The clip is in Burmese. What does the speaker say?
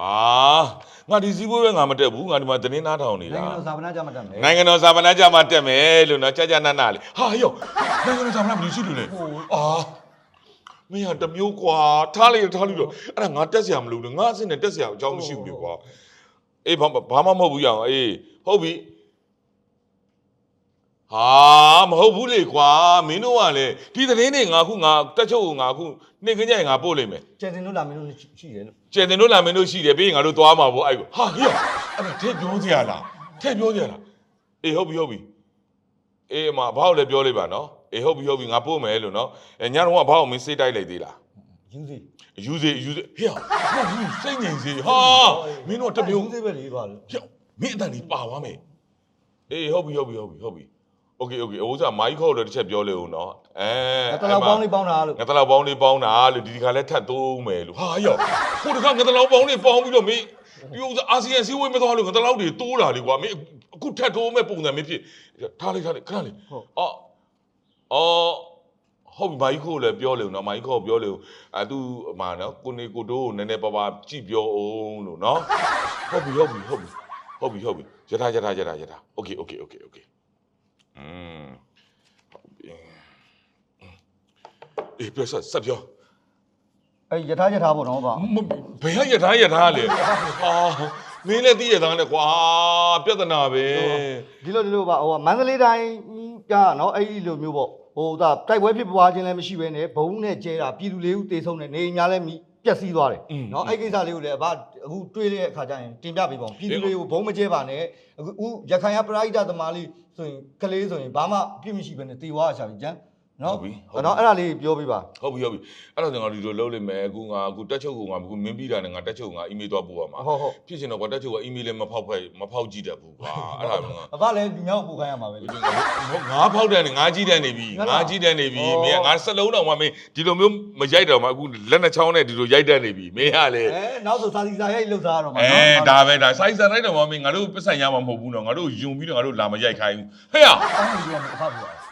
အာငါဒီစည်းဘိုးပဲငါမတက်ဘူးငါဒီမှာတင်းနာထောင်နေ နိုင်ငံ လား တော်စာပနာကြမှာတက်မယ် နိုင်ငံတော်စာပနာကြမှာတက်မယ်လို့နော်ကြာကြာနာနာလေးဟာယောနိုင်ငံတော်စာပနာဘယ်လိုရှိလို့လဲအာမင်းဟာတစ်မျိုးကွာထားလိုက်ထားလိုက်တော့အဲ့ဒါငါတက်เสียမလို့လေငါအစ်နဲ့တက်เสียအကြောင်းမရှိဘူးလေကွာအေးဘာဘာမှမဟုတ်ဘူးရအောင်အေးဟုတ်ပြီ ဟာမဟုတ်ဘူးလေကွာမင်းတို့ကလေဒီသတင်းတွေငါခုငါတက်ချုပ်ကိုငါခုနေ့ခင်းကျရင်ငါပို့လိုက်မယ်ကျန်တင်တို့လာမင်းတို့ရှိတယ်လို့ကျန်တင်တို့လာမင်းတို့ရှိတယ်ပြီးရင်ငါတို့သွားမှာပေါ့အဲ့ကိုဟာဟေ့အဲ့ဒါထည့်ပြောစရာလားထည့်ပြောစရာလားအေးဟုတ်ပြီဟုတ်ပြီအေးအမဘာလို့လဲပြောလိုက်ပါနော်အေးဟုတ်ပြီဟုတ်ပြီငါပို့မယ်လို့နော်အဲညတော့ကဘာလို့မင်းစိတ်တိုက်လိုက်သေးလားယူစီယူစေယူစေဟေ့ဟုတ်ဘူးစိတ်ငြိမ်စေဟာမင်းတို့တစ်မျိုးယူစီပဲလေးပါလို့ဟေ့မင်းအတန်ကြီးပါသွားမယ်အေးဟုတ်ပြီဟုတ်ပြီဟုတ်ပြီဟုတ်ပြီ โอเคโอเคအိုးစားမိုက်ခေါ်တော့တစ်ချက်ပြောလေဦးနော်အဲ တလောက်ပေါင်းလေးပေါင်းတာလို့ ငါတလောက်ပေါင်းလေးပေါင်းတာလို့ဒီဒီခါလဲထပ်သုံးမယ်လို့ဟာရောကိုတခါငါတလောက်ပေါင်းလေးပေါင်းပြီးတော့မင်းဒီဥစ္စာအာဆီယံစီးဝေးမသွားလို့ငါတလောက်တွေတိုးတာလေကွာမင်းအခုထပ်တိုးမဲ့ပုံစံမင်းဖြစ်ထားလိုက်ထားလိုက်ခဏလေးအော်အော်ဟုတ်ပြီမိုက်ခိုးလည်းပြောလေဦးနော်မိုက်ခိုးပြောလေဦးအဲသူအမနော်ကိုနေကိုတိုးကိုနည်းနည်းပါးပါကြည့်ပြောအောင်လို့နော်ဟုတ်ပြီဟုတ်ပြီဟုတ်ပြီဟုတ်ပြီဟုတ်ပြီရထားရထားရထားရထားโอเคโอเคโอเคโอเค အေးပြောဆက်ဆက်ပြောအဲ့ယထာယထာပေါ့နော်ဗျမဘယ်ရရထားရထားလဲဟာမင်းလည်းသိရသားနဲ့ကွာပြဿနာပဲဒီလိုဒီလိုပါဟိုမန္တလေးတိုင်းကနော်အဲ့ဒီလိုမျိုးပေါ့ဟိုဒါတိုက်ပွဲဖြစ်ပွားခြင်းလည်းမရှိဘဲနဲ့ဘုံနဲ့ကျဲတာပြည်သူလေးဦးတေဆုံးတယ်နေအိမ်များလည်းမိပျက်စီးသွားတယ်နော်အဲ့ကိစ္စလေးကိုလည်းအဘအခုတွေးတဲ့အခါကျရင်တင်ပြပေးပါဦးပြည်သူလေးကိုဘုံမကျဲပါနဲ့အခုဥရခိုင်ရပရိဒသမားလေးဆိုရင်ကလေးဆိုရင်ဘာမှပြစ်မရှိဘဲနဲ့တေဝါချပြီကျန် နော်နော်အဲ့ဒါလေးပြောပြပါဟုတ်ပြီဟုတ်ပြီအဲ့တော့ငါဒီလိုလုပ်လိုက်မယ်အခုငါအခုတက်ချုပ်ကငါအခုမင်းပြီးတာနဲ့ငါတက်ချုပ်ကငါအီးမေးလ်သွားပို့ပါမှာဟုတ်ဟုတ်ဖြစ်ချင်တော့ကွာတက်ချုပ်ကအီးမေးလ်လည်းမဖောက်ဖက်မဖောက်ကြည့်တတ်ဘူးကွာအဲ့ဒါကငါအဘလည်းလူများကိုပို့ခိုင်းရမှာပဲလေငါဖောက်တယ်ငါကြည့်တယ်နေပြီငါကြည့်တယ်နေပြီမင်းငါစလုံးတော့မှမင်းဒီလိုမျိုးမရိုက်တော့မှအခုလက်နှချောင်းနဲ့ဒီလိုရိုက်တတ်နေပြီမင်းကလေအဲနောက်ဆိုစာစီစာရိုက်လှုပ်စားရတော့မှာအဲနော်ဒါပဲဒါစိုက်စံလိုက်တော့မှမင်းငါတို့ပစ္စံရမှာမဟုတ်ဘူးနော်ငါတို့ယုံပြီးတော့ငါတို့လာမရိုက်ခိုင်းဘူးဟဲ့ရတောင်းလို့ပြောမှာအဖပြော